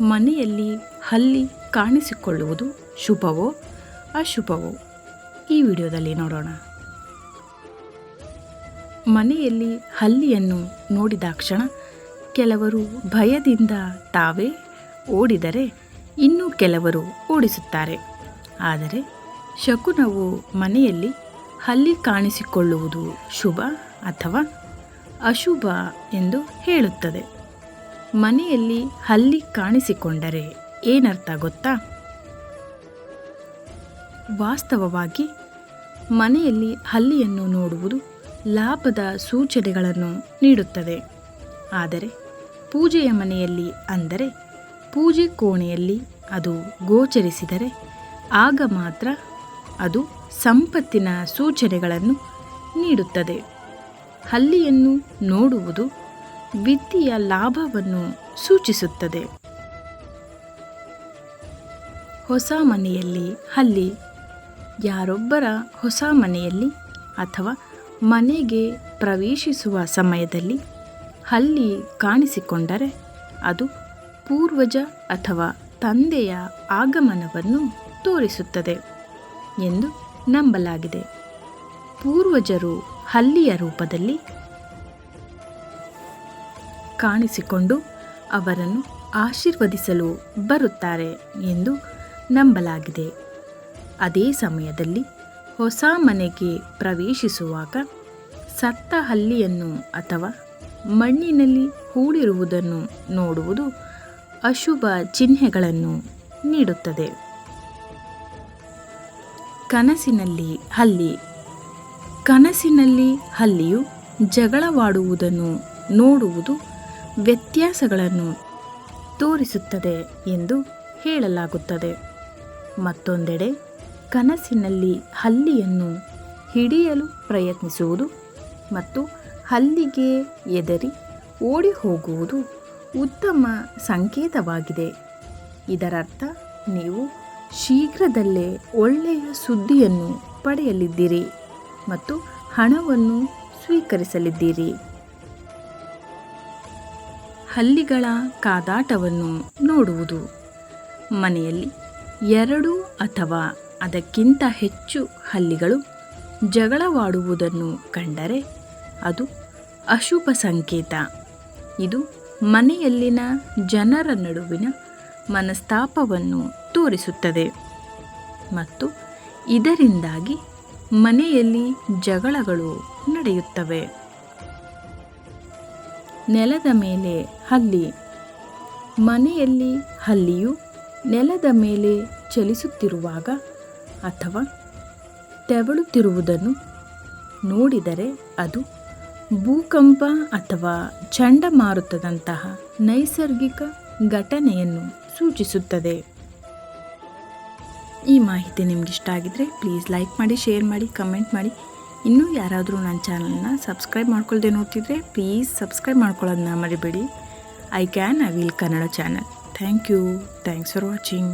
ಮನೆಯಲ್ಲಿ ಹಲ್ಲಿ ಕಾಣಿಸಿಕೊಳ್ಳುವುದು ಶುಭವೋ ಅಶುಭವೋ? ಈ ವಿಡಿಯೋದಲ್ಲಿ ನೋಡೋಣ. ಮನೆಯಲ್ಲಿ ಹಲ್ಲಿಯನ್ನು ನೋಡಿದಾಕ್ಷಣ ಕೆಲವರು ಭಯದಿಂದ ತಾವೇ ಓಡಿದರೆ ಇನ್ನೂ ಕೆಲವರು ಓಡಿಸುತ್ತಾರೆ. ಆದರೆ ಶಕುನವು ಮನೆಯಲ್ಲಿ ಹಲ್ಲಿ ಕಾಣಿಸಿಕೊಳ್ಳುವುದು ಶುಭ ಅಥವಾ ಅಶುಭ ಎಂದು ಹೇಳುತ್ತದೆ. ಮನೆಯಲ್ಲಿ ಹಲ್ಲಿ ಕಾಣಿಸಿಕೊಂಡರೆ ಏನರ್ಥ ಗೊತ್ತಾ? ವಾಸ್ತವವಾಗಿ ಮನೆಯಲ್ಲಿ ಹಲ್ಲಿಯನ್ನು ನೋಡುವುದು ಲಾಭದ ಸೂಚನೆಗಳನ್ನು ನೀಡುತ್ತದೆ. ಆದರೆ ಪೂಜೆಯ ಮನೆಯಲ್ಲಿ ಅಂದರೆ ಪೂಜೆ ಕೋಣೆಯಲ್ಲಿ ಅದು ಗೋಚರಿಸಿದರೆ ಆಗ ಮಾತ್ರ ಅದು ಸಂಪತ್ತಿನ ಸೂಚನೆಗಳನ್ನು ನೀಡುತ್ತದೆ. ಹಲ್ಲಿಯನ್ನು ನೋಡುವುದು ವಿತ್ತೀಯ ಲಾಭವನ್ನು ಸೂಚಿಸುತ್ತದೆ. ಹೊಸ ಮನೆಯಲ್ಲಿ ಹಲ್ಲಿ ಯಾರೊಬ್ಬರ ಹೊಸ ಮನೆಯಲ್ಲಿ ಅಥವಾ ಮನೆಗೆ ಪ್ರವೇಶಿಸುವ ಸಮಯದಲ್ಲಿ ಹಲ್ಲಿ ಕಾಣಿಸಿಕೊಂಡರೆ ಅದು ಪೂರ್ವಜ ಅಥವಾ ತಂದೆಯ ಆಗಮನವನ್ನು ತೋರಿಸುತ್ತದೆ ಎಂದು ನಂಬಲಾಗಿದೆ. ಪೂರ್ವಜರು ಹಲ್ಲಿಯ ರೂಪದಲ್ಲಿ ಕಾಣಿಸಿಕೊಂಡು ಅವರನ್ನು ಆಶೀರ್ವದಿಸಲು ಬರುತ್ತಾರೆ ಎಂದು ನಂಬಲಾಗಿದೆ. ಅದೇ ಸಮಯದಲ್ಲಿ ಹೊಸ ಮನೆಗೆ ಪ್ರವೇಶಿಸುವಾಗ ಸತ್ತ ಹಲ್ಲಿಯನ್ನು ಅಥವಾ ಮಣ್ಣಿನಲ್ಲಿ ಹೂಡಿರುವುದನ್ನು ನೋಡುವುದು ಅಶುಭ ಚಿಹ್ನೆಗಳನ್ನು ನೀಡುತ್ತದೆ. ಕನಸಿನಲ್ಲಿ ಹಲ್ಲಿ. ಕನಸಿನಲ್ಲಿ ಹಲ್ಲಿಯು ಜಗಳವಾಡುವುದನ್ನು ನೋಡುವುದು ವ್ಯತ್ಯಾಸಗಳನ್ನು ತೋರಿಸುತ್ತದೆ ಎಂದು ಹೇಳಲಾಗುತ್ತದೆ. ಮತ್ತೊಂದೆಡೆ, ಕನಸಿನಲ್ಲಿ ಹಲ್ಲಿಯನ್ನು ಹಿಡಿಯಲು ಪ್ರಯತ್ನಿಸುವುದು ಮತ್ತು ಹಲ್ಲಿಗೆ ಎದರಿ ಓಡಿ ಹೋಗುವುದು ಉತ್ತಮ ಸಂಕೇತವಾಗಿದೆ. ಇದರರ್ಥ, ನೀವು ಶೀಘ್ರದಲ್ಲೇ ಒಳ್ಳೆಯ ಸುದ್ದಿಯನ್ನು ಪಡೆಯಲಿದ್ದೀರಿ ಮತ್ತು ಹಣವನ್ನು ಸ್ವೀಕರಿಸಲಿದ್ದೀರಿ. ಹಲ್ಲಿಗಳ ಕಾದಾಟವನ್ನು ನೋಡುವುದು. ಮನೆಯಲ್ಲಿ ಎರಡು ಅಥವಾ ಅದಕ್ಕಿಂತ ಹೆಚ್ಚು ಹಲ್ಲಿಗಳು ಜಗಳವಾಡುವುದನ್ನು ಕಂಡರೆ ಅದು ಅಶುಭ ಸಂಕೇತ. ಇದು ಮನೆಯಲ್ಲಿನ ಜನರ ನಡುವಿನ ಮನಸ್ತಾಪವನ್ನು ತೋರಿಸುತ್ತದೆ. ಮತ್ತು ಇದರಿಂದಾಗಿ ಮನೆಯಲ್ಲಿ ಜಗಳಗಳು ನಡೆಯುತ್ತವೆ. ನೆಲದ ಮೇಲೆ ಹಲ್ಲಿ. ಮನೆಯಲ್ಲಿ ಹಲ್ಲಿಯು ನೆಲದ ಮೇಲೆ ಚಲಿಸುತ್ತಿರುವಾಗ ಅಥವಾ ತೆವಳುತ್ತಿರುವುದನ್ನು ನೋಡಿದರೆ ಅದು ಭೂಕಂಪ ಅಥವಾ ಚಂಡಮಾರುತದಂತಹ ನೈಸರ್ಗಿಕ ಘಟನೆಯನ್ನು ಸೂಚಿಸುತ್ತದೆ. ಈ ಮಾಹಿತಿ ನಿಮಗಿಷ್ಟ ಆಗಿದ್ರೆ ಪ್ಲೀಸ್ ಲೈಕ್ ಮಾಡಿ ಶೇರ್ ಮಾಡಿ ಕಮೆಂಟ್ ಮಾಡಿ. ಇನ್ನೂ ಯಾರಾದರೂ ನನ್ನ ಚಾನಲ್ನ ಸಬ್ಸ್ಕ್ರೈಬ್ ಮಾಡ್ಕೊಳ್ದೆ ನೋಡ್ತಿದ್ರೆ ಪ್ಲೀಸ್ ಸಬ್ಸ್ಕ್ರೈಬ್ ಮಾಡ್ಕೊಳ್ಳೋದನ್ನ ಮರಿಬೇಡಿ. I can I will Kannada channel thank you thanks for watching